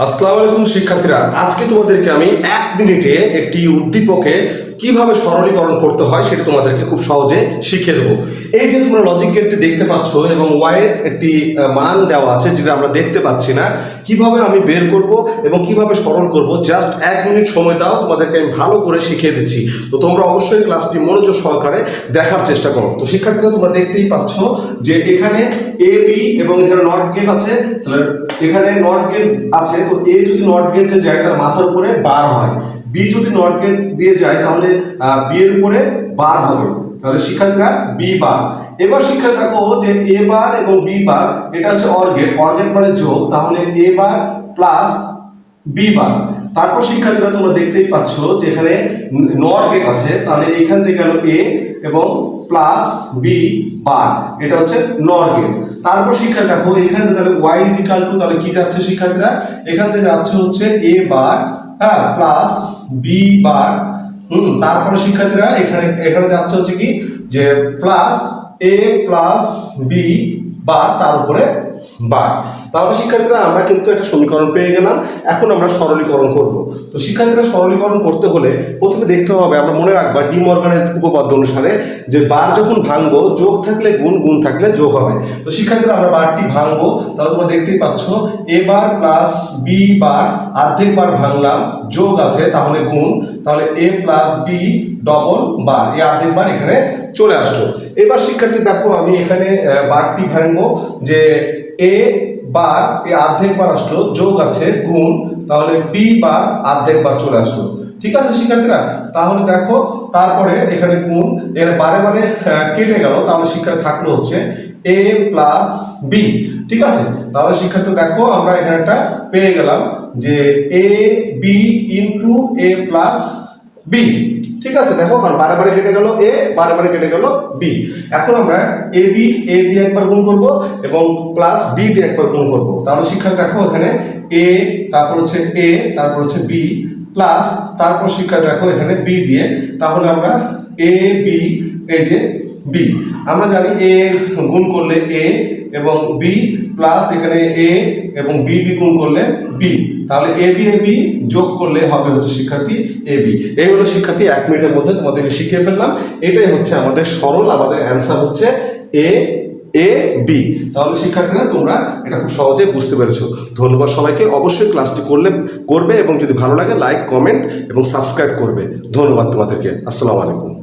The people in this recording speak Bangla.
আসসালামু আলাইকুম শিক্ষার্থীরা আজকে তোমাদেরকে আমি এক মিনিটে একটি উদ্দীপকে কীভাবে সরলীকরণ করতে হয় সেটা তোমাদেরকে খুব সহজে শিখিয়ে দেবো। এই যে তোমরা লজিক গেটটি দেখতে পাচ্ছ এবং ওয়াইয়ের একটি মান দেওয়া আছে যেটা আমরা দেখতে পাচ্ছি না, কীভাবে আমি বের করব এবং কীভাবে সরল করব জাস্ট এক মিনিট সময় দাও, তোমাদেরকে আমি ভালো করে শিখিয়ে দিচ্ছি। তো তোমরা অবশ্যই ক্লাসটি মনোযোগ সহকারে দেখার চেষ্টা করো। তো শিক্ষার্থীরা, তোমরা দেখতেই পাচ্ছ যে এখানে এ বি এবং এখানে নট গেট আছে এখানে নট গেট আছে, তো এ যদি নট গেট যায় তার মাথার উপরে বার হয়। বি যদি নট গেট দিয়ে যায়, তাহলে বি এর উপরে বার হবে। তাহলে শিক্ষার্থীরা বি বার এবার শিক্ষার্থী দেখো যে এ বার এবং বি বার এটা হচ্ছে অর গেট অর গেট মানে যোগ, তাহলে এ বার প্লাস বি বার তারপর শিক্ষার্থীরা তোমরা দেখতেই পাচ্ছ যে এখানে নর গেট আছে, তাহলে এখান থেকে গেল এ এবং প্লাস বি বার এটা হচ্ছে নর গেট তারপর শিক্ষা দেখো, এখানে তাহলে ওয়াই ইজ ইকাল টু তাহলে কি যাচ্ছে শিক্ষার্থীরা? এখান থেকে যাচ্ছে হচ্ছে এ বার হ্যাঁ প্লাস বি বার হুম, তারপরে শিক্ষার্থীরা এখানে এখানে যাচ্ছে হচ্ছে কি? যে প্লাস এ প্লাস বি বার তার উপরে বার তাহলে শিক্ষার্থীরা, আমরা কিন্তু একটা সমীকরণ পেয়ে গেলাম, এখন আমরা সরলীকরণ করব। তো শিক্ষার্থীরা সরলীকরণ করতে হলে প্রথমে দেখতে হবে, আমরা মনে রাখবা ডি মর্গানের উপপাদ্য অনুসারে যে বার যখন ভাঙবো, যোগ থাকলে গুণ গুণ থাকলে যোগ হবে। তো শিক্ষার্থীরা, আমরা বারটি ভাঙবো, তাহলে তোমরা দেখতেই পাচ্ছ এ বার প্লাস বি বার, অর্ধেক বার ভাঙলাম, যোগ আছে, তাহলে গুণ, তাহলে এ প্লাস বি ডবল বার, এই অর্ধেক বার এখানে চলে আসলো। এবার শিক্ষার্থী, দেখো আমি এখানে বারটি ভাঙবো যে এ বার এই অর্ধেক বার আসলো যোগ আছে গুণ তাহলে বি বার অর্ধেক বার চলে আসলো। ঠিক আছে শিক্ষার্থীরা? তাহলে দেখো তারপরে এখানে গুণ এর বারে বারে আহ, কেটে গেল তাহলে শিক্ষার্থী থাকল হচ্ছে এ প্লাস বি ঠিক আছে? তাহলে শিক্ষার্থী দেখো আমরা এখানে একটা পেয়ে গেলাম যে A B into A plus B ঠিক আছে, দেখো কারণ বারে বারে কেটে গেল এ বারে বারে কেটে গেল বি এখন আমরা এ বি এ দিয়ে একবার গুণ করব এবং প্লাস বি দিয়ে একবার গুণ করব। তাহলে শিক্ষা দেখো এখানে এ তারপর হচ্ছে এ তারপর হচ্ছে বি প্লাস তারপর শিক্ষা দেখো এখানে বি দিয়ে। তাহলে আমরা এ বি এই যে বি আমরা জানি এ গুণ করলে এ এবং বি প্লাস এখানে এ এবং বি বি গুণ করলে বি তাহলে এ বি এ বি যোগ করলে হবে হচ্ছে শিক্ষার্থী এ বি এই হলো শিক্ষার্থী এক মিনিটের মধ্যে তোমাদেরকে শিখিয়ে ফেললাম। এটাই হচ্ছে আমাদের সরল, আমাদের অ্যান্সার হচ্ছে এ এ বি তাহলে শিক্ষার্থীরা, তোমরা এটা খুব সহজে বুঝতে পেরেছ। ধন্যবাদ সবাইকে। অবশ্যই ক্লাসটি করলে, করবে এবং যদি ভালো লাগে লাইক কমেন্ট এবং সাবস্ক্রাইব করবে। ধন্যবাদ তোমাদেরকে। আসসালামু আলাইকুম।